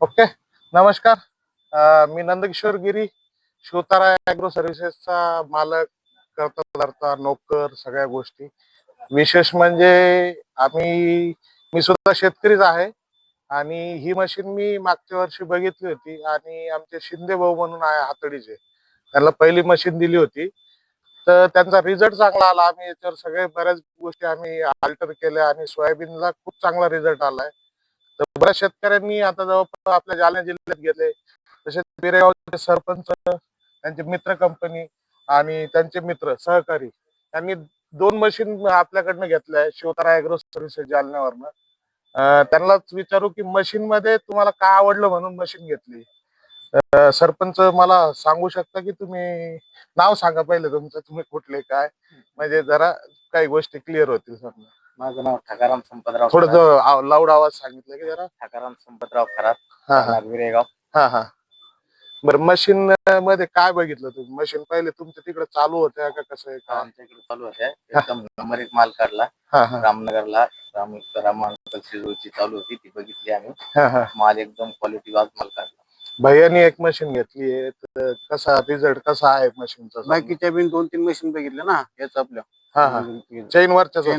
Okay नमस्कार. मी नंदकिशोर गिरी Shivtare agro सर्व्हिसेसचा मालक करता धरता नोकर सगळ्या गोष्टी. विशेष म्हणजे आम्ही मी सुद्धा शेतकरीच आहे आणि ही मशीन मी मागच्या वर्षी बघितली होती आणि आमचे शिंदे भाऊ म्हणून आहे हातडीचे. त्यांना पहिली मशीन दिली होती. तर त्यांचा रिझल्ट चांगला आला. आम्ही याच्यावर सगळे बऱ्याच गोष्टी आम्ही अल्टर केल्या आणि सोयाबीनला खूप चांगला रिझल्ट आलाय. बऱ्याच शेतकऱ्यांनी आता जवळपास आपल्या जालना जिल्ह्यात गेले तसेच बिरेगावचे सरपंच त्यांचे मित्र कंपनी आणि त्यांचे मित्र सहकारी यांनी दोन मशीन आपल्याकडनं घेतल्या आहे शिवतारा अॅग्रो सर्व्हिसेस जालन्यावरनं. त्यांनाच विचारू की मशीन मध्ये तुम्हाला काय आवडलं म्हणून मशीन घेतली. सरपंच मला सांगू शकता की तुम्ही नाव सांगा पहिले तुमचं तुम्ही कुठले काय? म्हणजे जरा काही गोष्टी क्लिअर होतील समजा. माझं नाव ठकाराम संपतराव थोडं खरात. लाऊड आवाज सांगितलं की जरा? ठकाराम संपतराव खरात हा हा. राहणार विरेगाव. हा हा. बरं मशीन मध्ये काय बघितलं तुम्ही? मशीन पहिले तुमच्या तिकडे चालू होत्या का कसं आहे? काय आमच्या इकडे चालू होत्या. एकदम नंबर एक माल काढला. हा हा. रामनगरला राम राम अंकल शिजूची चालू होती ती बघितली आम्ही. हा हा. माल एकदम क्वालिटी वाज माल काढला. भैयानी एक मशीन घेतली आहे. तर कसा रिझल्ट कसा आहे मशीनचा बाकीच्या बिन दोन तीन मशीन बघितल्या ना हेच आपल्या. हा हा. चैन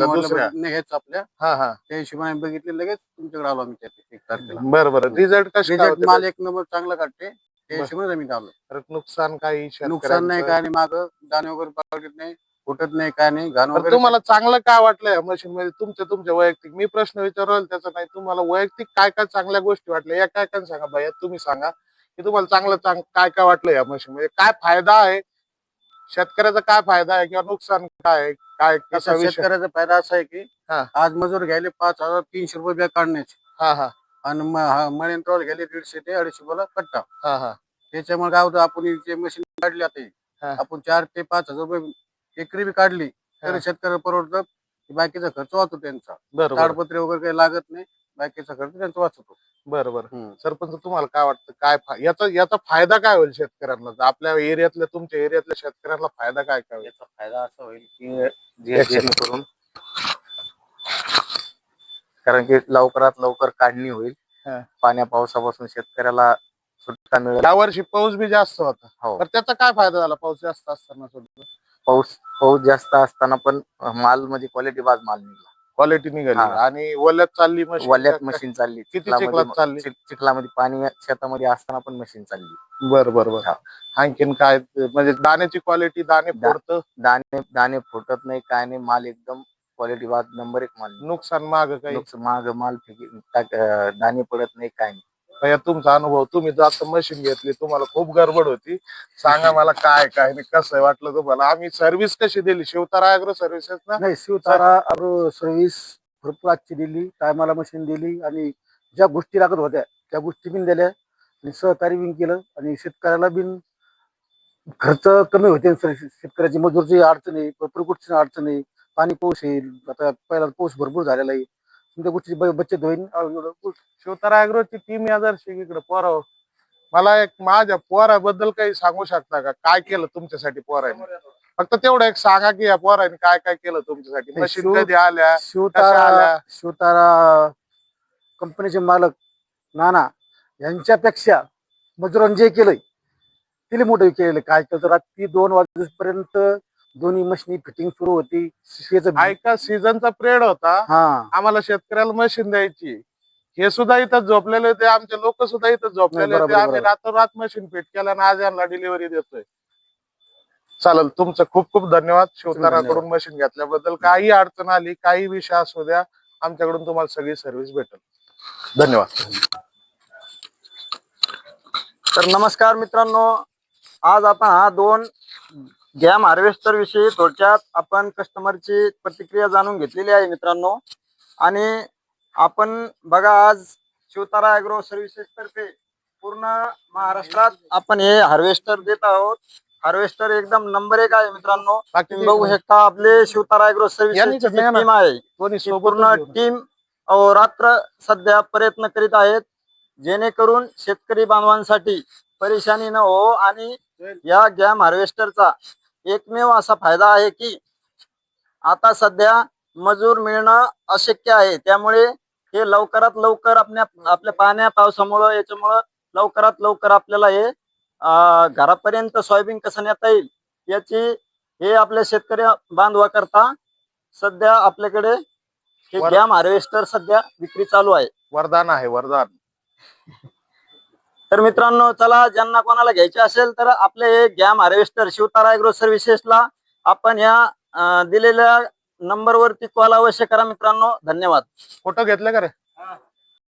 दुसऱ्या. नाही, हेच आपल्या. हा हा. त्या हिशोबाने बघितले लगेच तुमच्याकडे आलो आम्ही त्या एक तारखेला. बरं बरं. रिझल्ट Result होते? माल एक नंबर चांगला काढते त्या. हिशोबाने आम्ही आलो. नुकसान काही नुकसान नाही? काय नाही माग दाणे वगैरे पाळत नाही फुटत नाही काय नाही घाण वगैरे तुम्हाला चांगलं काय वाटलं या मशीन मध्ये? तुमच्या तुमच्या वैयक्तिक. मी प्रश्न विचारल त्याचा नाही तुम्हाला वैयक्तिक काय काय चांगल्या गोष्टी वाटल्या? या काय काय सांगा भैया? तुम्ही सांगा. की तुम्हाला चांगलं चांग काय काय वाटलं या मशीन मध्ये काय फायदा आहे? शेतकऱ्याचा काय फायदा आहे किंवा नुकसान काय आहे? काय कसा त्याचा विषय? शेतकऱ्याचा फायदा असा आहे की हा. आज मजूर घ्यायले पाच हजार तीनशे रुपये बॅग काढण्याचे. हा हा. आणि म- हा, मळ्यांतरावर घ्यायले दीडशे ते अडीचशे रुपयाला कट्टा. हा हा. त्याच्यामुळे काय होतं आपण जे मशीन काढली आता ही, हा. आपण चार ते पाच हजार रुपये एकरी बी काढली हा. तर शेतकऱ्याला परवडतं बाकीचा खर्च वाचतो त्यांचा. बरोबर. ताडपत्रे वगैरे काही लागत नाही. बाकीचा खर्च त्यांचा वाचतो. बरोबर हम्म. सरपंच तुम्हाला काय वाटतं? काय फा- याचा याचा फायदा काय होईल शेतकऱ्यांना? आपल्या एरियातल्या तुमच्या एरियातल्या शेतकऱ्यांना फायदा काय काय होईल? याचा फायदा असा होईल की जे जेणेकरून कारण की लवकरात लवकर काढणी होईल. हा. पाण्या पावसापासून शेतकऱ्याला सुटका मिळेल. या वर्षी पाऊस बी जास्त होता. हो. तर त्याचा काय फायदा झाला? पाऊस जास्त असताना सुद्धा? पाऊस पाऊस जास्त असताना पण माल मध्ये क्वालिटी बाज माल निघाला. क्वालिटी निघाली. हा. आणि ओल्यात चालली मशीन वल्यात मशीन चालली. किती चिखलामध्ये चिखलात चालली? चिख- चिखलामध्ये पाणी शेतामध्ये असताना पण मशीन चालली. बर बर बर. हा. आणखीन काय? म्हणजे दाण्याची क्वालिटी दाणे दा- फोडतं? दाणे दाणे फुटत नाही काय नाही. माल एकदम क्वालिटी वाद नंबर एक माल. नुकसान माग काही? नुकसान माग माल फेकी टाक- अं, दाणे पडत नाही काय नाही. भैया, तुमचा अनुभव तुम्ही जास्त मशीन घेतली तुम्हाला खूप गडबड होती. सांगा मला काय काय नाही कसं वाटलं तुम्हाला? आम्ही सर्व्हिस कशी दिली? शिवतारा अॅग्रो सर्व्हिसेस ना? नाही शिवतारा अग्रो सर्व्हिस भरपूर आजची दिली टायमाला मशीन दिली आणि ज्या गोष्टी लागत होत्या त्या गोष्टी बिन दिल्या आणि सहकार्य बिन केलं आणि शेतकऱ्याला बिन खर्च कमी होते शेतकऱ्याची मजूरची अडचण आहे भरपूर कुठची अडचण आहे. पाणी पाऊस येईल आता पहिला पाऊस भरपूर झालेला आहे. गोष्टीची ब- बचत होईल. शिवतारा अॅग्रोची टीम यादर्शी इकडे पोरा मला एक माझ्या पोराबद्दल काही सांगू शकता का? काय केलं तुमच्यासाठी पोराने? फक्त तेवढं एक सांगा की या पोराने काय काय केलं तुमच्यासाठी? नाही, मशीन शिव- कधी आल्या? कशा शिवतारा आल्या? शिवतारा कंपनीचे मालक नाना यांच्यापेक्षा मजुरांनी जे केलंय तिला मोठं केलेलं. काय केलं तर रात्री दोन वाजेपर्यंत दोन्ही मशीनी फिटिंग सुरू होती. ऐका सीझनचा पिरियड होता. हा. आम्हाला शेतकऱ्याला मशीन द्यायची. हे सुद्धा इथं झोपलेले होते. आमचे लोक सुद्धा इथं झोपलेले होते. आम्ही बरोबर. रातोरात मशीन फिट केलं आणि आज यांना डिलिव्हरी देतोय. चालेल तुमचं खूप खूप धन्यवाद. शिवताराकडून मशीन घेतल्याबद्दल काही अडचण आली काही विषय असू द्या आमच्याकडून तुम्हाला सगळी सर्व्हिस भेटेल. धन्यवाद. तर नमस्कार मित्रांनो. आज आपण हा दोन गॅम हार्वेस्टर विषयी थोडक्यात आपण कस्टमरची प्रतिक्रिया जाणून घेतलेली आहे मित्रांनो. आणि आपण बघा आज शिवतारा अॅग्रो सर्व्हिसेस तर्फे पूर्ण महाराष्ट्रात आपण हे हार्वेस्टर देत आहोत. हार्वेस्टर एकदम नंबर एक आहे मित्रांनो. तुम्ही बघू शकता आपले शिवतारा अॅग्रो सर्व्हिसेस. टीम आहे. पूर्ण टीम रात्र सध्या प्रयत्न करीत आहेत. जेणेकरून शेतकरी बांधवांसाठी परेशानी न हो आणि या गॅम हार्वेस्टरचा एकमेव असा फायदा आहे की आता सध्या मजूर मिळणं अशक्य आहे. त्यामुळे हे लवकरात लवकर आपल्या आपल्या पाण्या पावसामुळं याच्यामुळं लवकरात लवकर आपल्याला हे घरापर्यंत सोयाबीन कसं नेता येईल याची हे आपल्या शेतकरी बांधवा करता सध्या आपल्याकडे हे डॅम हार्वेस्टर सध्या विक्री चालू आहे. वरदान आहे वरदान. तर मित्रांनो चला ज्यांना कोणाला घ्यायचे असेल तर आपले हे गॅम हार्वेस्टर शिवतारा एग्रो सर्व्हिसेसला आपण या दिलेल्या नंबरवरती कॉल अवश्य करा मित्रांनो. धन्यवाद. फोटो घेतले का रे?